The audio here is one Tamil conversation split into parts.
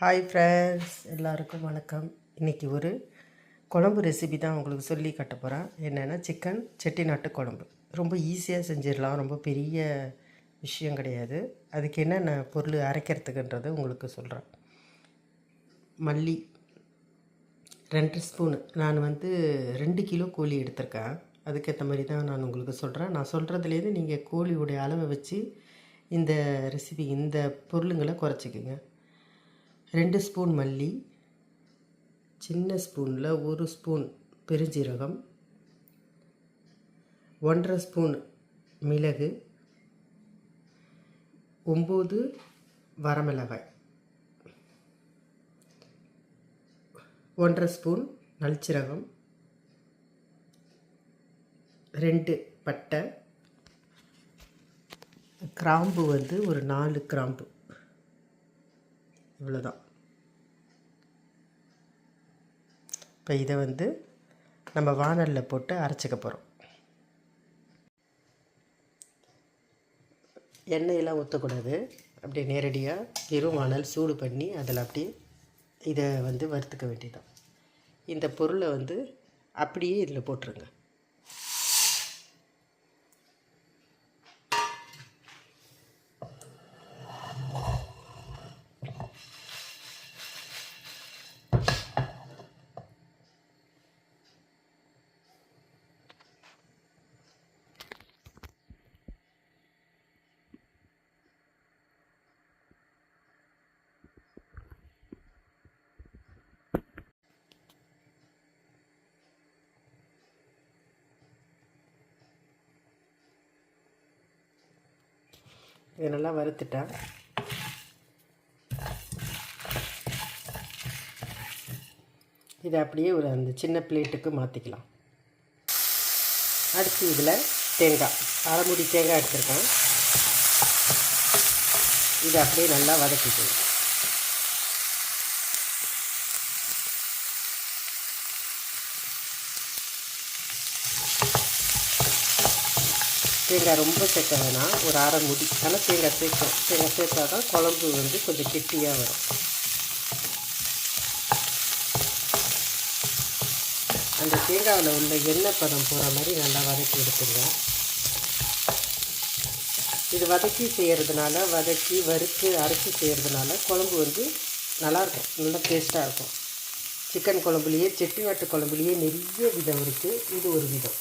ஹாய் ஃப்ரெண்ட்ஸ் எல்லாருக்கும் வணக்கம். இன்றைக்கி ஒரு குழம்பு ரெசிபி தான் உங்களுக்கு சொல்லி கட்ட போகிறேன் என்னென்னா சிக்கன் செட்டிநாட்டு குழம்பு. ரொம்ப ஈஸியாக செஞ்சிடலாம். ரொம்ப பெரிய விஷயம் கிடையாது. அதுக்கு என்னென்ன பொருள் அரைக்கிறதுக்குன்றதை உங்களுக்கு சொல்கிறேன் மல்லி ரெண்டு ஸ்பூனு நான் வந்து ரெண்டு கிலோ கோழி எடுத்திருக்கேன். அதுக்கேற்ற மாதிரி தான் நான் உங்களுக்கு சொல்கிறேன் நான் சொல்கிறதுலேருந்து நீங்கள் கோழியுடைய அளவை வச்சு இந்த ரெசிபி இந்த பொருளுங்களை குறைச்சிக்கோங்க. ரெண்டு ஸ்பூன் மல்லி சின்ன ஸ்பூனில் ஒரு ஸ்பூன் பெருஞ்சீரகம் ஒன்றரை ஸ்பூன் மிளகு ஒம்பது வரமிளகாய் ஒன்றரை ஸ்பூன் நல்சீரகம் ரெண்டு பட்டை கிராம்பு வந்து ஒரு நாலு கிராம்பு. இவ்வளோதான் இப்போ இதை வந்து நம்ம வானலில் போட்டு அரைச்சிக்க போகிறோம் எண்ணெயெல்லாம் ஊற்றக்கூடாது அப்படியே நேரடியாக வெறும் வானல் சூடு பண்ணி அதில் அப்படியே இதை வந்து வறுத்துக்க வேண்டியதான் இந்த பொருளை வந்து அப்படியே இதில் போட்டுருங்க. இதை நல்லா வறுத்துட்டேன். இதை அப்படியே ஒரு அந்த சின்ன பிளேட்டுக்கு மாற்றிக்கலாம் அடுத்து இதில் தேங்காய் அரைமுடி தேங்காய் எடுத்துருக்கேன். இதை அப்படியே நல்லா வதக்கிக்கணும் தேங்காய் ரொம்ப சேர்க்க வேணாம். ஒரு அரை முடி ஆனால் தேங்காய் சேர்க்கும் தேங்காய் சேர்த்தா தான் குழம்பு வந்து கொஞ்சம் கெட்டியாக வரும். அந்த தேங்காயில் உள்ள எண்ணெய் பதம் போகிற மாதிரி நல்லா வதக்கி எடுத்துங்க இது வதக்கி செய்கிறதுனால வதக்கி வறுத்து அரைச்சி செய்கிறதுனால குழம்பு வந்து நல்லாயிருக்கும். நல்லா டேஸ்ட்டாக இருக்கும். சிக்கன் குழம்புலேயே செட்டிநாட்டு குழம்புலேயே நிறைய விதம் இருக்குது இது ஒரு விதம்.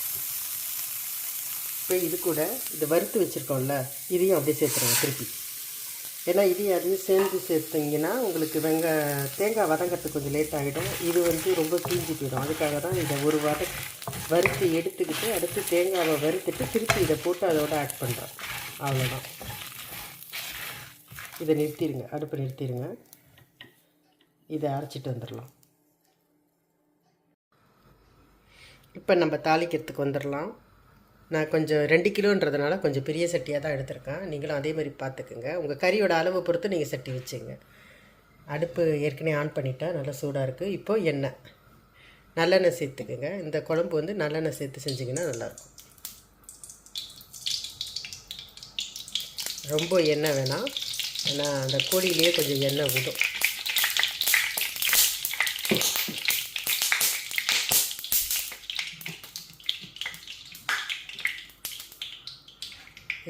இப்போ இது கூட இது வறுத்து வச்சுருக்கோம்ல இதையும் அப்படியே சேர்த்துருவோம் திருப்பி. ஏன்னா இதையும் அதையும் சேர்ந்து சேர்த்திங்கன்னா உங்களுக்கு வெங்க தேங்காய் வதங்கிறதுக்கு கொஞ்சம் லேட் ஆகிடும். இது வந்து ரொம்ப தீஞ்சு போயிடும். அதுக்காக தான் இதை ஒரு வத வறுத்து எடுத்துக்கிட்டு அடுத்து தேங்காவை வறுத்துட்டு திருப்பி இதை போட்டு அதோட ஆட் பண்ணுறேன் அவ்வளோதான் இதை நிறுத்திடுங்க அடுப்பை நிறுத்திடுங்க இதை அரைச்சிட்டு வந்துடலாம். இப்போ நம்ம தாளிக்கிறதுக்கு வந்துடலாம். நான் கொஞ்சம் ரெண்டு கிலோன்றதுனால கொஞ்சம் பெரிய சட்டியாக தான் எடுத்திருக்கேன். நீங்களும் அதே மாதிரி பார்த்துக்குங்க உங்கள் கறியோட அளவை பொறுத்து நீங்கள் சட்டி வச்சுங்க. அடுப்பு ஏற்கனவே ஆன் பண்ணிட்டா நல்லா சூடாக இருக்குது இப்போது எண்ணெய். நல்லெண்ணெய் சேர்த்துக்குங்க. இந்த குழம்பு வந்து நல்லெண்ணெய் சேர்த்து செஞ்சிங்கன்னா நல்லாயிருக்கும். ரொம்ப எண்ணெய் வேணாம். ஏன்னா அந்த கோழியிலேயே கொஞ்சம் எண்ணெய் விடும்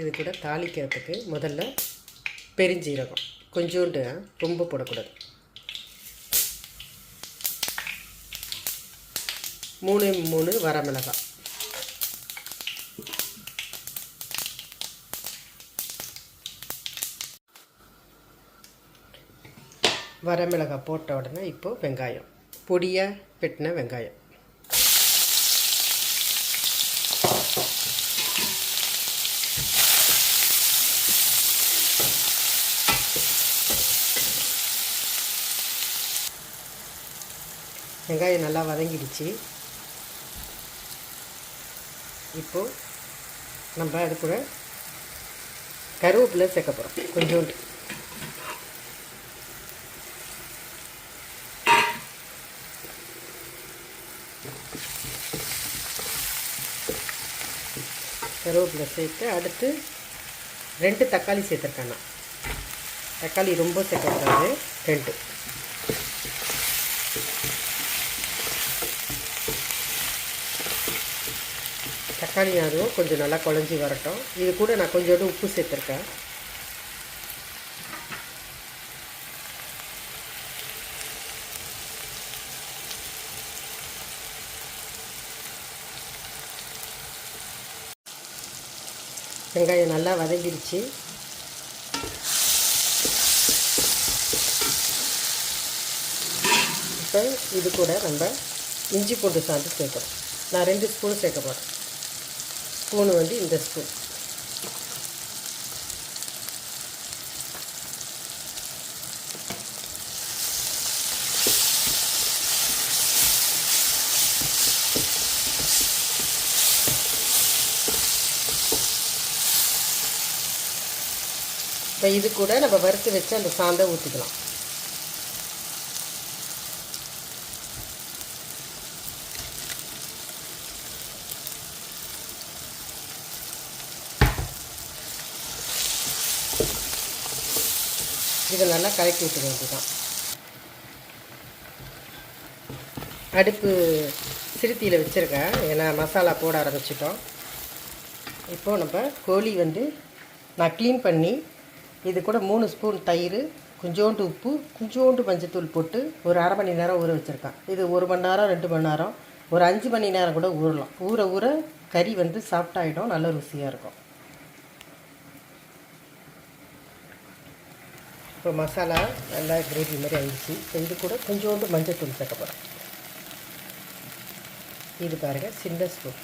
இது கூட தாளிக்கிறதுக்கு முதல்ல பெருஞ்சீரகம். கொஞ்சோண்டு ரொம்ப போடக்கூடாது. மூணு மூணு வரமிளகாய். வரமிளகாய் போட்ட உடனே இப்போது வெங்காயம். பொடியாக வெட்டின வெங்காயம். வெங்காயம் நல்லா வதங்கிடுச்சு. இப்போது நம்ம அது கூட கருவேப்பிலை சேர்க்க போகிறோம் கொஞ்சோண்டு. கருவேப்பிலை சேர்த்து அடுத்து ரெண்டு தக்காளி சேர்த்துருக்கேன் நான். தக்காளி ரொம்ப சேர்க்கக்கூடாது ரெண்டு. தக்காளி அதுவும் கொஞ்சம் நல்லா குழஞ்சி வரட்டும். இது கூட நான் கொஞ்சோண்டு உப்பு சேர்த்துருக்கேன். வெங்காயம் நல்லா வதங்கிடுச்சு. இப்போ இது கூட நம்ம இஞ்சி பூண்டு சாந்து சேர்க்குறோம் நான் ரெண்டு ஸ்பூன் சேர்க்க போகிறேன் ஸ்பூன் வந்து இந்த ஸ்பூன். இப்போ இது கூட நம்ம வறுத்து வச்சு அந்த சாந்தை ஊற்றிக்கலாம் இதை நல்லா கலக்கி விட்டு வேண்டியதான் அடுப்பு சிறுத்தியில் வச்சுருக்கேன். ஏன்னா மசாலா போட ஆரம்பிச்சிட்டோம். இப்போது நம்ம கோழி வந்து நான் க்ளீன் பண்ணி இது கூட மூணு ஸ்பூன் தயிர் கொஞ்சோண்டு உப்பு கொஞ்சோண்டு மஞ்சத்தூள் போட்டு ஒரு அரை மணி நேரம் ஊற வச்சுருக்கேன். இது ஒரு மணி நேரம் ரெண்டு மணி நேரம் ஒரு அஞ்சு மணி நேரம் கூட ஊறலாம். ஊற ஊற கறி வந்து சாஃப்டாகிடும் நல்ல ருசியாக இருக்கும். இப்போ மசாலா நல்லா கிரேவி மாதிரி ஆயிடுச்சு. இப்போ இது கூட கொஞ்சோண்டு மஞ்சத்தூள் சேர்க்க போகிறேன் இது பாருங்கள் சின்ன ஸ்பூன்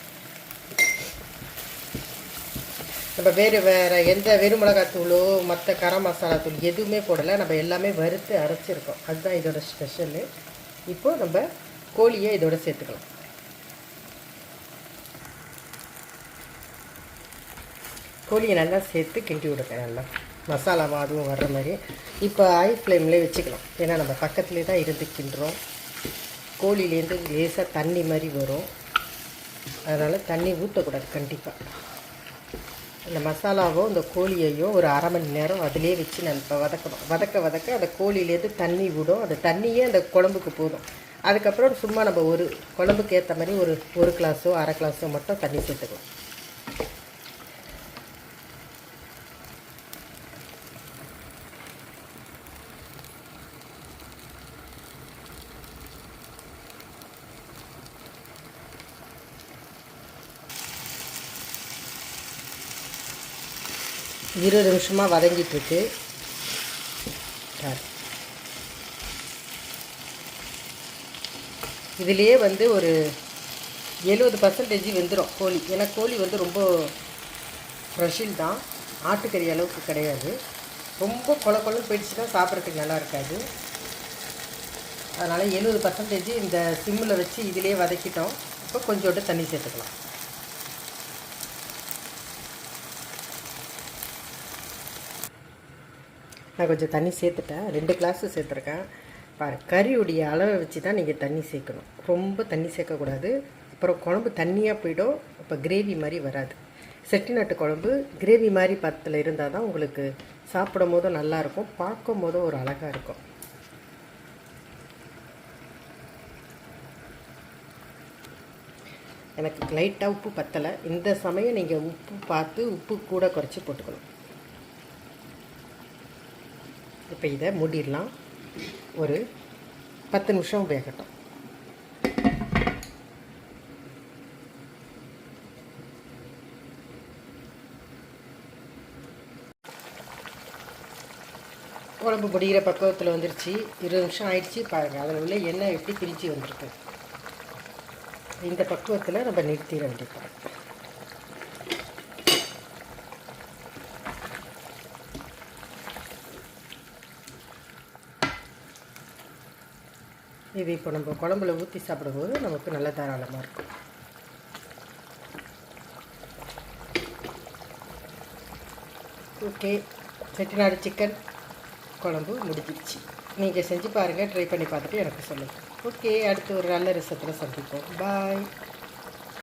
நம்ம வேறு வேறு எந்த வெறும் மிளகாத்தூளோ மற்ற கரம் மசாலா தூள் எதுவுமே போடலை. நம்ம எல்லாமே வறுத்து அரைச்சிருக்கோம். அதுதான் இதோட ஸ்பெஷலு இப்போது நம்ம கோழியை இதோட சேர்த்துக்கலாம். கோழியை நல்லா சேர்த்து கிண்டி விடுங்க நல்லா. மசாலா அதுவும் வர்ற மாதிரி. இப்போ ஹை ஃப்ளேம்லேயே வச்சுக்கலாம். ஏன்னா நம்ம பக்கத்துலேயே தான் இருந்து கிண்டுறோம் கோழிலேருந்து லேசாக தண்ணி மாதிரி வரும். அதனால் தண்ணி ஊற்றக்கூடாது கண்டிப்பாக இந்த மசாலாவும் இந்த கோழியையும் ஒரு அரை மணி நேரம் அதிலே வச்சு நான் இப்போ வதக்கணும். வதக்க வதக்க அந்த கோழிலேருந்து தண்ணி விடும். அந்த தண்ணியே அந்த குழம்புக்கு போதும். அதுக்கப்புறம் சும்மா நம்ம ஒரு குழம்புக்கு ஏற்ற மாதிரி ஒரு ஒரு கிளாஸோ அரை கிளாஸோ மட்டும் தண்ணி சேர்த்துக்கலாம். இருபது நிமிஷமாக வதங்கிட்டுருக்கு. இதுலேயே வந்து ஒரு எழுபது பர்சன்டேஜ் வெந்துடும் கோழி. ஏன்னா கோழி வந்து ரொம்ப ஃப்ரெஷ்ஷில் தான். ஆட்டுக்கறி அளவுக்கு கிடையாது. ரொம்ப கொல கொலன்னு போயிடுச்சுன்னா சாப்பிட்றதுக்கு நல்லா இருக்காது. அதனால் எழுபது பர்சன்டேஜ் இந்த சிம்மில் வச்சு இதிலே வதக்கிட்டோம். இப்போ கொஞ்சோண்டு தண்ணி சேர்த்துக்கலாம். நான் கொஞ்சம் தண்ணி சேர்த்துட்டேன். ரெண்டு கிளாஸு சேர்த்துருக்கேன். பாரு கறியுடைய அளவை வச்சு தான் நீங்கள் தண்ணி சேர்க்கணும். ரொம்ப தண்ணி சேர்க்கக்கூடாது. அப்புறம் குழம்பு தண்ணியாக போயிடும். இப்போ கிரேவி மாதிரி வராது. செட்டிநாட்டு குழம்பு கிரேவி மாதிரி பத்தில் இருந்தால் தான் உங்களுக்கு சாப்பிடும் போதும் நல்லாயிருக்கும் பார்க்கும் போதும் ஒரு அழகாக இருக்கும். எனக்கு லைட்டாக உப்பு பத்தலை. இந்த சமயம் நீங்கள் உப்பு பார்த்து உப்பு கூட குறைச்சி போட்டுக்கணும். இப்போ இதை மூடிடலாம். ஒரு பத்து நிமிஷம் வேகட்டும். குழம்பு முடிகிற பக்குவத்தில் வந்துருச்சு. இருபது நிமிஷம் ஆயிடுச்சு பாருங்கள் அதில் உள்ள எண்ணெய் எப்படி பிரித்து வந்திருக்கு. இந்த பக்குவத்தில் நம்ம நிறுத்திட வேண்டியது இது இப்போ நம்ம குழம்புல ஊற்றி சாப்பிடும்போது நமக்கு நல்ல தாராளமாக இருக்கும். ஓகே செட்டிநாடு சிக்கன் குழம்பு முடிஞ்சிடுச்சு நீங்கள் செஞ்சு பாருங்கள் ட்ரை பண்ணி பார்த்துட்டு எனக்கு சொல்லுங்கள் ஓகே அடுத்து ஒரு நல்ல ரிசத்தில் சந்திப்போம். பாய்